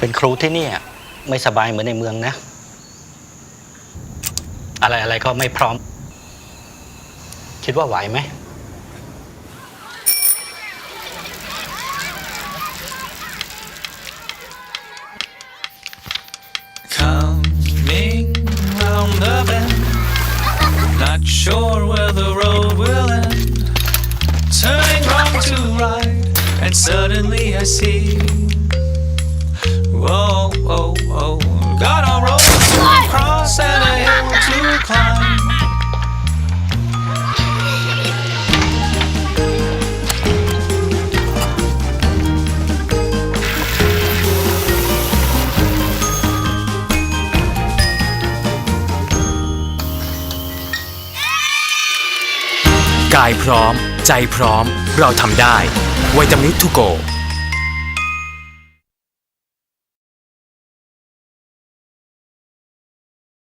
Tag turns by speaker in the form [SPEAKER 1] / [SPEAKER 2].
[SPEAKER 1] เป็นครูที่เนี่ย ไม่สบายเหมือนในเมืองนะ อะไรอะไรก็ไม่พร้อม คิดว่าไหวไหม
[SPEAKER 2] oh, oh, oh. got a road to cross and a hill to climb.
[SPEAKER 3] กายพร้อม ใจพร้อม เราทำได้ไวตามินทูโก